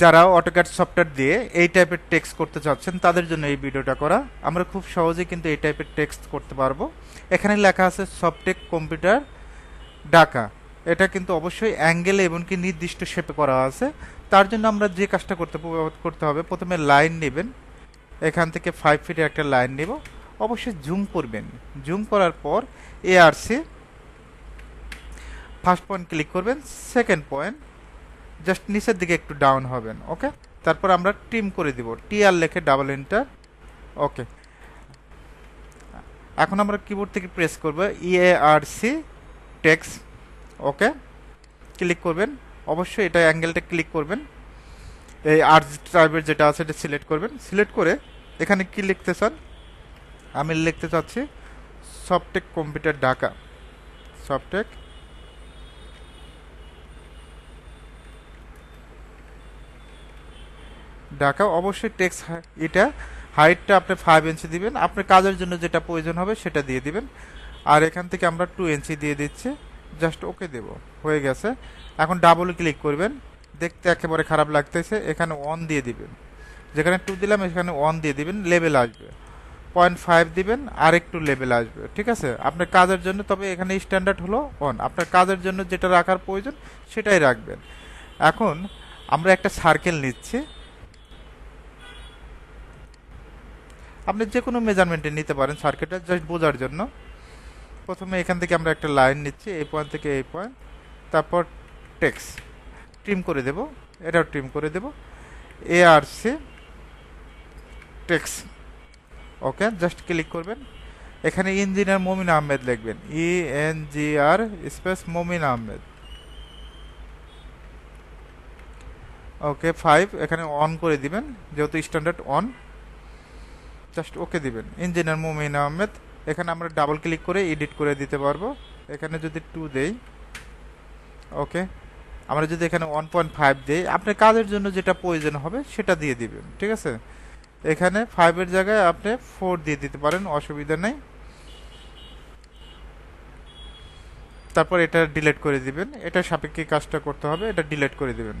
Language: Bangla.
যারা অটোক্যাড সফটওয়্যার দিয়ে এই টাইপের টেক্সট করতে চাচ্ছেন, তাদের জন্য এই ভিডিওটা করা। আমরা খুব সহজেই কিন্তু এই টাইপের টেক্সট করতে পারব। এখানে লেখা আছে সফটেক কম্পিউটার ডাকা এটা কিন্তু অবশ্যই অ্যাঙ্গেলে এবং কি নির্দিষ্ট শেপে করা আছে। তার জন্য আমরা যে কাজটা করতে করতে হবে, প্রথমে লাইন নেবেন। এখান থেকে ফাইভ ফিটের একটা লাইন নেব। অবশ্যই জুম করবেন। জুম করার পর এআরসি ফার্স্ট পয়েন্ট ক্লিক করবেন। সেকেন্ড পয়েন্ট জাস্ট নিচের দিকে একটু ডাউন হবেন ওকে তারপর আমরা ট্রিম করে দিব টি আর লেখে ডাবল এন্টার ওকে এখন আমরা কিবোর্ড থেকে প্রেস করব ইএআরসি টেক্স ওকে ক্লিক করবেন, অবশ্যই এটা অ্যাঙ্গেলটা ক্লিক করবেন। এই আর্ট টাইপের যেটা আছে, এটা সিলেক্ট করবেন। সিলেক্ট করে এখানে কি লিখতে চান? আমি লিখতে চাচ্ছি সফটেক কম্পিউটার ঢাকা সফটেক ঢাকা অবশ্যই টেক্স এটা হাইটটা আপনি ফাইভ ইঞ্চি দিবেন। আপনার কাজের জন্য যেটা প্রয়োজন হবে সেটা দিয়ে দিবেন। আর এখান থেকে আমরা টু ইঞ্চি দিয়ে দিচ্ছি। জাস্ট ওকে দেব। হয়ে গেছে। এখন ডাবল ক্লিক করবেন। দেখতে একেবারে খারাপ লাগতেছে। এখানে অন দিয়ে দিবেন। যেখানে টু দিলাম, এখানে অন দিয়ে দিবেন। লেভেল আসবে। পয়েন্ট ফাইভ দিবেন। আর একটু লেভেল আসবে। ঠিক আছে? আপনার কাজের জন্য, তবে এখানে স্ট্যান্ডার্ড হলো অন আপনার কাজের জন্য যেটা রাখার প্রয়োজন, সেটাই রাখবেন। এখন আমরা একটা সার্কেল নিচ্ছি। আপনি যে কোনো মেজারমেন্টে নিতে পারেন সার্কিটটা জাস্ট বোঝার জন্য। প্রথমে এখান থেকে আমরা একটা লাইন নিচ্ছি, এই পয়েন্ট থেকে এই পয়েন্ট তারপর টেক্স ট্রিম করে দেব, এটাও ট্রিম করে দেব। A R C text okay just click করবেন। এখানে ইঞ্জিনিয়ার মমিন আহমেদ লিখবেন E N G R space Momin Ahmed. Okay five এখানে অন করে দিবেন, যেহেতু স্ট্যান্ডার্ড অন জাস্ট ওকে দিবেন। ইঞ্জিনিয়ার মুমিন আহমেদ এখানে আমরা ডাবল ক্লিক করে এডিট করে দিতে পারব। এখানে যদি টু দেই ওকে আমরা যদি এখানে ওয়ান পয়েন্ট ফাইভ দিই আপনার কাজের জন্য যেটা প্রয়োজন হবে সেটা দিয়ে দিবেন, ঠিক আছে? এখানে ফাইভের জায়গায় আপনি ফোর দিয়ে দিতে পারেন, অসুবিধা নেই। তারপর এটা ডিলিট করে দিবেন। এটা সাপেক্ষে কাজটা করতে হবে, এটা ডিলিট করে দিবেন।